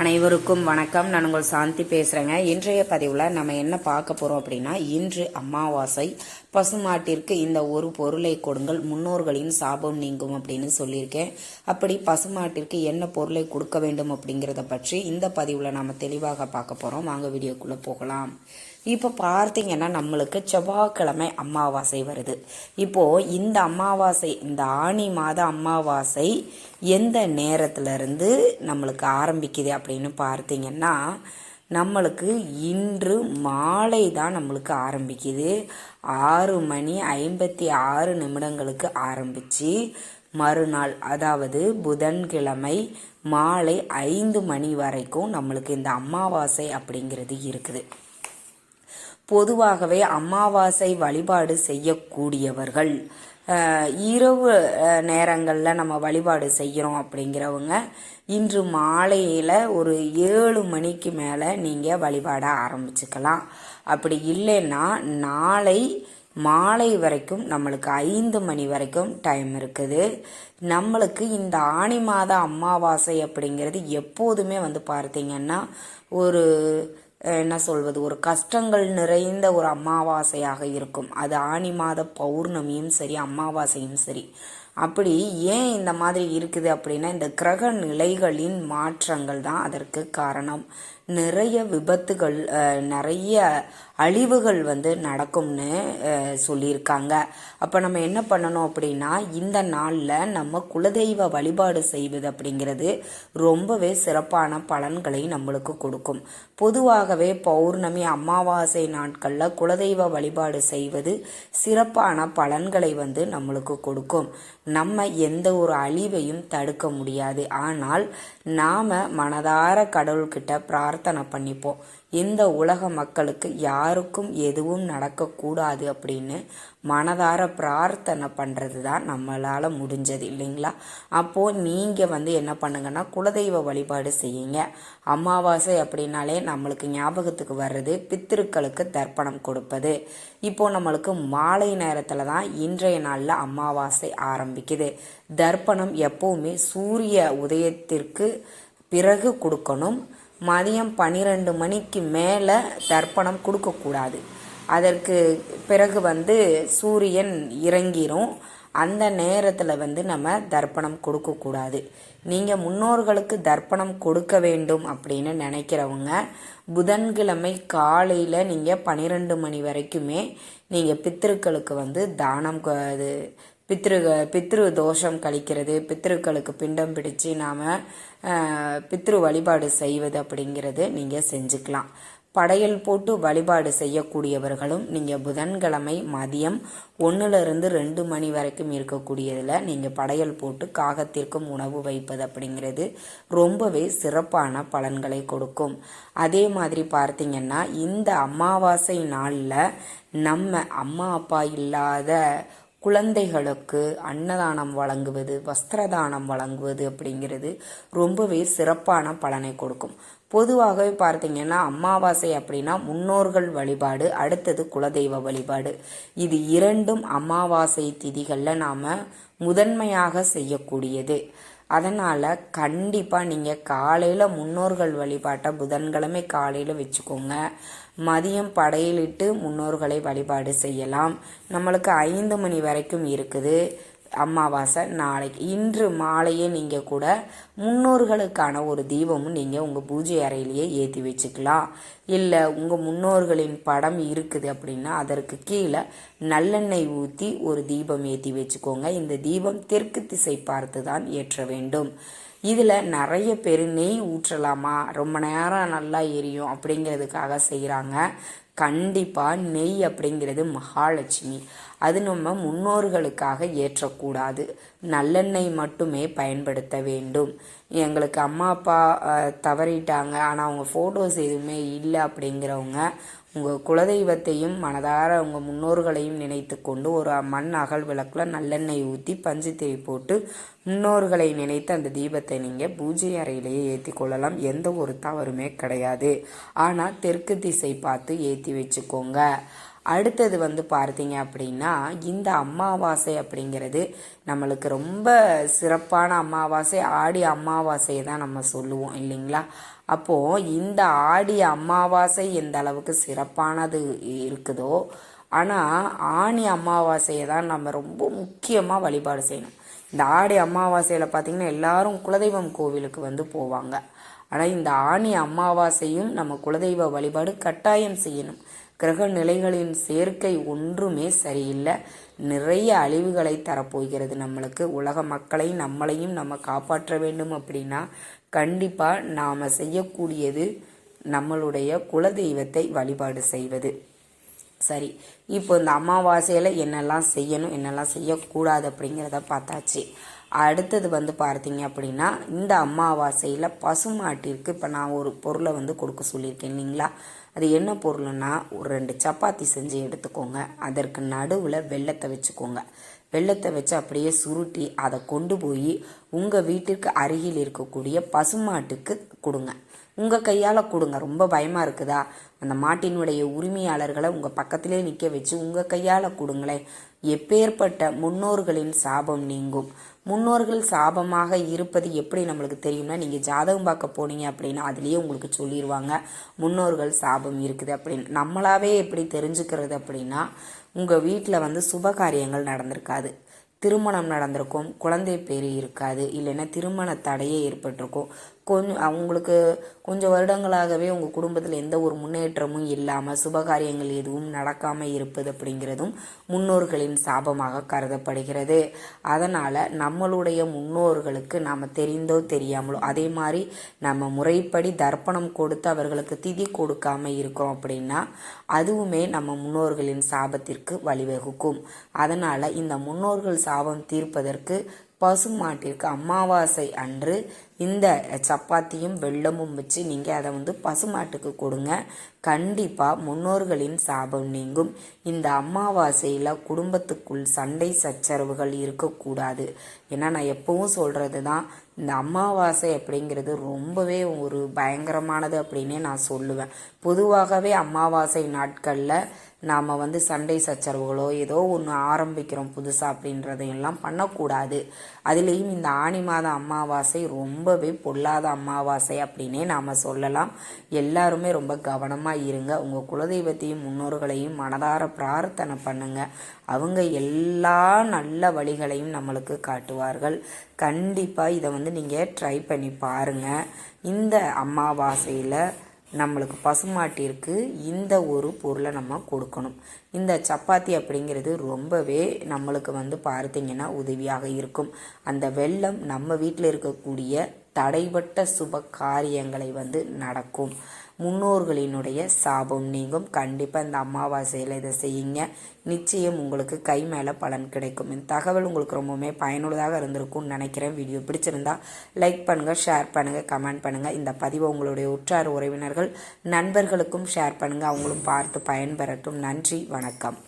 அனைவருக்கும் வணக்கம். நான் உங்கள் சாந்தி பேசுகிறேங்க இன்றைய பதிவில் நம்ம என்ன பார்க்க போகிறோம் அப்படின்னா இன்று அமாவாசை பசுமாட்டிற்கு இந்த ஒரு பொருளை கொடுங்கள் முன்னோர்களின் சாபம் நீங்கும் அப்படின்னு சொல்லியிருக்கேன். அப்படி பசுமாட்டிற்கு என்ன பொருளை கொடுக்க வேண்டும் அப்படிங்கிறத பற்றி இந்த பதிவில் நம்ம தெளிவாக பார்க்க போகிறோம் வாங்க வீடியோக்குள்ளே போகலாம். இப்போ பார்த்தீங்கன்னா நம்மளுக்கு செவ்வாய்க்கிழமை அமாவாசை வருது. இப்போ இந்த அமாவாசை இந்த ஆணி மாத அமாவாசை எந்த நேரத்துலேருந்து நம்மளுக்கு ஆரம்பிக்குது அப்படின்னு பார்த்தீங்கன்னா நம்மளுக்கு இன்று மாலை தான் நம்மளுக்கு ஆரம்பிக்குது. ஆறு மணி ஐம்பத்தி ஆறு நிமிடங்களுக்கு ஆரம்பிச்சு மறுநாள் அதாவது புதன்கிழமை மாலை ஐந்து மணி வரைக்கும் நம்மளுக்கு இந்த அமாவாசை அப்படிங்கிறது இருக்குது. பொதுவாகவே அமாவாசை வழிபாடு செய்யக்கூடியவர்கள். இரவு நேரங்களில் நம்ம வழிபாடு செய்கிறோம் அப்படிங்கிறவங்க இன்று மாலையில் ஒரு ஏழு மணிக்கு மேலே நீங்கள் வழிபாட ஆரம்பிச்சுக்கலாம். அப்படி இல்லைன்னா நாளை மாலை வரைக்கும் நம்மளுக்கு ஐந்து மணி வரைக்கும் டைம் இருக்குது. நம்மளுக்கு இந்த ஆணி மாத அமாவாசை அப்படிங்கிறது எப்போதுமே வந்து பார்த்தீங்கன்னா ஒரு என்ன சொல்வது ஒரு கஷ்டங்கள் நிறைந்த ஒரு அமாவாசையாக இருக்கும். அது ஆனி மாத பௌர்ணமியும் சரி அமாவாசையும் சரி. அப்படி ஏன் இந்த மாதிரி இருக்குது அப்படின்னா இந்த கிரக நிலைகளின் மாற்றங்கள் தான் அதற்கு காரணம். நிறைய விபத்துகள் நிறைய அழிவுகள் வந்து நடக்கும்னு சொல்லியிருக்காங்க. அப்போ நம்ம என்ன பண்ணணும் அப்படின்னா இந்த நாளில் நம்ம குலதெய்வ வழிபாடு செய்வது அப்படிங்கிறது ரொம்பவே சிறப்பான பலன்களை நம்மளுக்கு கொடுக்கும். பொதுவாகவே பௌர்ணமி அமாவாசை நாட்களில் குலதெய்வ வழிபாடு செய்வது சிறப்பான பலன்களை வந்து நம்மளுக்கு கொடுக்கும். நம்ம எந்த ஒரு அழிவையும் தடுக்க முடியாது. ஆனால் நாம மனதார கடவுள்கிட்ட பிரார்த்தனை பிரார்த்தனை பண்ணிப்போம். இந்த உலக மக்களுக்கு யாருக்கும் எதுவும் நடக்கக்கூடாது அப்படின்னு மனதார பிரார்த்தனை பண்ணுறது தான் நம்மளால் முடிஞ்சது இல்லைங்களா? அப்போது நீங்கள் வந்து என்ன பண்ணுங்கன்னா குலதெய்வ வழிபாடு செய்யுங்க. அமாவாசை அப்படின்னாலே நம்மளுக்கு ஞாபகத்துக்கு வர்றது பித்திருக்களுக்கு தர்ப்பணம் கொடுப்பது. இப்போது நம்மளுக்கு மாலை நேரத்தில் தான் இன்றைய நாளில் அமாவாசை ஆரம்பிக்குது. தர்ப்பணம் எப்போவுமே சூரிய உதயத்திற்கு பிறகு கொடுக்கணும். மதியம் பன்னிரெண்டு மணிக்கு மேலே தர்ப்பணம் கொடுக்கக்கூடாது. அதற்கு பிறகு வந்து சூரியன் இறங்கிரும். அந்த நேரத்தில் வந்து நம்ம தர்ப்பணம் கொடுக்கக்கூடாது. நீங்கள் முன்னோர்களுக்கு தர்ப்பணம் கொடுக்க வேண்டும் அப்படின்னு நினைக்கிறவங்க புதன்கிழமை காலையில் நீங்கள் பன்னிரெண்டு மணி வரைக்குமே நீங்கள் பித்திருக்களுக்கு வந்து தானம் கொ- பித்ரு பித்ரு தோஷம் கழிக்கிறது பித்ருக்களுக்கு பிண்டம் பிடிச்சு நாம் பித்ரு வழிபாடு செய்வது அப்படிங்கிறது நீங்கள் செஞ்சுக்கலாம். படையல் போட்டு வழிபாடு செய்யக்கூடியவர்களும் நீங்கள் புதன்கிழமை மதியம் ஒன்றுலேருந்து ரெண்டு மணி வரைக்கும் இருக்கக்கூடியதில் நீங்கள் படையல் போட்டு காகத்திற்கும் உணவு வைப்பது அப்படிங்கிறது ரொம்பவே சிறப்பான பலன்களை கொடுக்கும். அதே மாதிரி பார்த்தீங்கன்னா இந்த அமாவாசை நாளில் நம்ம அம்மா அப்பா இல்லாத குழந்தைகளுக்கு அன்னதானம் வழங்குவது வஸ்திரதானம் வழங்குவது அப்படிங்கிறது ரொம்பவே சிறப்பான பலனை கொடுக்கும். பொதுவாகவே பார்த்தீங்கன்னா அமாவாசை அப்படின்னா முன்னோர்கள் வழிபாடு அடுத்தது குலதெய்வ வழிபாடு. இது இரண்டும் அமாவாசை திதிகளில் நாம் முதன்மையாக செய்யக்கூடியது. அதனால் கண்டிப்பாக நீங்கள் காலையில் முன்னோர்கள் வழிபாட்டை புதன்கிழமை காலையில் வச்சுக்கோங்க. மதியம் படையலிட்டு முன்னோர்களை வழிபாடு செய்யலாம். நம்மளுக்கு ஐந்து மணி வரைக்கும் இருக்குது. அமாவாசை நாளைக்கு. இன்று மாலையே நீங்கள் கூட முன்னோர்களுக்கான ஒரு தீபமும் நீங்கள் உங்கள் பூஜை அறையிலேயே ஏற்றி வச்சுக்கலாம். இல்லை உங்கள் முன்னோர்களின் படம் இருக்குது அப்படின்னா அதற்கு கீழே நல்லெண்ணெய் ஊற்றி ஒரு தீபம் ஏற்றி வச்சுக்கோங்க. இந்த தீபம் தெற்கு திசை பார்த்து தான் ஏற்ற வேண்டும். இதில் நிறைய பேர் நெய் ஊற்றலாமா? ரொம்ப நேரம் நல்லா எரியும் அப்படிங்கிறதுக்காக செய்கிறாங்க கண்டிப்பாக நெய் அப்படிங்கிறது மகாலட்சுமி. அது நம்ம முன்னோர்களுக்காக ஏற்றக்கூடாது. நல்லெண்ணெய் மட்டுமே பயன்படுத்த வேண்டும். எங்களுக்கு அம்மா அப்பா தவறிட்டாங்க. ஆனால் அவங்க ஃபோட்டோஸ் எதுவுமே இல்லை அப்படிங்கிறவங்க உங்கள் குலதெய்வத்தையும் மனதார உங்கள் முன்னோர்களையும் நினைத்து கொண்டு ஒரு மண் அகல் விளக்கில் நல்லெண்ணெய் ஊற்றி பஞ்சுத்திரி போட்டு முன்னோர்களை நினைத்து அந்த தீபத்தை நீங்கள் பூஜை அறையிலேயே ஏற்றி கொள்ளலாம். எந்த ஒரு தவறுமே கிடையாது. ஆனால் தெற்கு திசை பார்த்து ஏற்றி வச்சுக்கோங்க. அடுத்தது வந்து பார்த்தீங்க அப்படின்னா இந்த அமாவாசை அப்படிங்கிறது நம்மளுக்கு ரொம்ப சிறப்பான அமாவாசை. ஆடி அமாவாசையை தான் நம்ம சொல்லுவோம் இல்லைங்களா? அப்போது இந்த ஆடி அமாவாசை எந்த அளவுக்கு சிறப்பானது இருக்குதோ ஆனால் ஆணி அமாவாசையை தான் நம்ம ரொம்ப முக்கியமாக வழிபாடு செய்யணும். இந்த ஆடி அமாவாசையில் பார்த்திங்கன்னா எல்லாரும் குலதெய்வம் கோவிலுக்கு வந்து போவாங்க. ஆனால் இந்த ஆணி அமாவாசையும் நம்ம குலதெய்வ வழிபாடு கட்டாயம் செய்யணும். கிரக நிலைகளின் சேர்க்கை ஒன்றுமே சரியில்லை. நிறைய அழிவுகளை தரப்போகிறது நம்மளுக்கு. உலக மக்களை நம்மளையும் நம்ம காப்பாற்ற வேண்டும் அப்படின்னா கண்டிப்பாக நாம் செய்யக்கூடியது நம்மளுடைய குலதெய்வத்தை வழிபாடு செய்வது. சரி இப்போ இந்த அமாவாசையில் என்னெல்லாம் செய்யணும் என்னெல்லாம் செய்யக்கூடாது அப்படிங்கிறத பார்த்தாச்சு. அடுத்தது வந்து பார்த்தீங்க அப்படின்னா இந்த அமாவாசையில் பசுமாட்டிற்கு இப்போ நான் ஒரு பொருளை வந்து கொடுக்க சொல்லியிருக்கேன் இல்லைங்களா? அது என்ன பொருள்னா ஒரு ரெண்டு சப்பாத்தி செஞ்சு எடுத்துக்கோங்க. அதற்கு நடுவில் வெள்ளத்தை வச்சுக்கோங்க. வெள்ளத்தை வச்சு அப்படியே சுருட்டி அதை கொண்டு போய் உங்கள் வீட்டிற்கு அருகில் இருக்கக்கூடிய பசுமாட்டுக்கு கொடுங்க. உங்கள் கையால் கொடுங்க. ரொம்ப பயமாக இருக்குதா? அந்த மாட்டினுடைய உரிமையாளர்களை உங்கள் பக்கத்திலே நிற்க வச்சு உங்கள் கையால் கொடுங்களேன். எப்பேற்பட்ட முன்னோர்களின் சாபம் நீங்கும். முன்னோர்கள் சாபமாக இருப்பது எப்படி நம்மளுக்கு தெரியும்னா நீங்கள் ஜாதகம் பார்க்க போனீங்க அப்படின்னா அதுலேயே உங்களுக்கு சொல்லிடுவாங்க முன்னோர்கள் சாபம் இருக்குது அப்படின்னு. நம்மளாவே எப்படி தெரிஞ்சுக்கிறது அப்படின்னா உங்கள் வீட்டில் வந்து சுப காரியங்கள் நடந்திருக்காது. திருமணம் நடந்திருக்கும் குழந்தை பேர் இருக்காது இல்லைன்னா திருமண தடையே ஏற்பட்டிருக்கும். கொஞ்சம் அவங்களுக்கு கொஞ்சம் வருடங்களாகவே உங்கள் குடும்பத்தில் எந்த ஒரு முன்னேற்றமும் இல்லாமல் சுபகாரியங்கள் எதுவும் நடக்காமல் இருப்பது அப்படிங்கிறதும் முன்னோர்களின் சாபமாக கருதப்படுகிறது. அதனால் நம்மளுடைய முன்னோர்களுக்கு நாம் தெரிந்தோ தெரியாமலோ அதே மாதிரி நம்ம முறைப்படி தர்ப்பணம் கொடுத்து அவர்களுக்கு திதி கொடுக்காம இருக்கிறோம் அப்படின்னா அதுவுமே நம்ம முன்னோர்களின் சாபத்திற்கு வழிவகுக்கும். அதனால் இந்த முன்னோர்கள் சாபம் தீர்ப்பதற்கு பசுமாட்டிற்கு அமாவாசை அன்று இந்த சப்பாத்தியும் வெள்ளமும் வச்சு நீங்கள் அதை வந்து பசுமாட்டுக்கு கொடுங்க. கண்டிப்பாக முன்னோர்களின் சாபம் நீங்கும். இந்த அமாவாசையில் குடும்பத்துக்குள் சண்டை சச்சரவுகள் இருக்கக்கூடாது. ஏன்னா நான் எப்பவும் சொல்கிறது தான் இந்த அமாவாசை அப்படிங்கிறது ரொம்பவே ஒரு பயங்கரமானது அப்படின்னே நான் சொல்லுவேன். பொதுவாகவே அமாவாசை நாட்களில் நாம் வந்து சண்டை சச்சரவுகளோ ஏதோ ஒன்று ஆரம்பிக்கிறோம் புதுசாக அப்படின்றதையெல்லாம் பண்ணக்கூடாது. அதுலேயும் இந்த ஆணி மாத அமாவாசை ரொம்பவே பொல்லாத அமாவாசை அப்படின்னே நாம் சொல்லலாம். எல்லாருமே ரொம்ப கவனமாக இருங்க. உங்கள் குலதெய்வத்தையும் முன்னோர்களையும் மனதார பிரார்த்தனை பண்ணுங்க. அவங்க எல்லா நல்ல வழிகளையும் நம்மளுக்கு காட்டுவார்கள். கண்டிப்பாக இதை வந்து நீங்கள் ட்ரை பண்ணி பாருங்கள் இந்த அமாவாசையில் நம்மளுக்கு பசுமாட்டிற்கு இந்த ஒரு பொருளை நம்ம கொடுக்கணும். இந்த சப்பாத்தி அப்படிங்கிறது ரொம்பவே நம்மளுக்கு வந்து பார்த்தீங்கன்னா உதவியாக இருக்கும். அந்த வெள்ளம் நம்ம வீட்டில் இருக்கக்கூடிய தடைபட்ட சுப காரியங்களை வந்து நடக்கும். முன்னோர்களினுடைய சாபம் நீங்கும். கண்டிப்பாக இந்த அமாவாசையில் இதை செய்யுங்க. நிச்சயம் உங்களுக்கு கை மேலே பலன் கிடைக்கும். இந்த தகவல் உங்களுக்கு ரொம்பவுமே பயனுள்ளதாக இருந்திருக்கும்னு நினைக்கிறேன். வீடியோ பிடிச்சிருந்தா லைக் பண்ணுங்கள் ஷேர் பண்ணுங்கள் கமெண்ட் பண்ணுங்கள் இந்த பதிவை உங்களுடைய உற்றார் உறவினர்கள் நண்பர்களுக்கும் ஷேர் பண்ணுங்கள் அவங்களும் பார்த்து பயன்பெறட்டும். நன்றி வணக்கம்.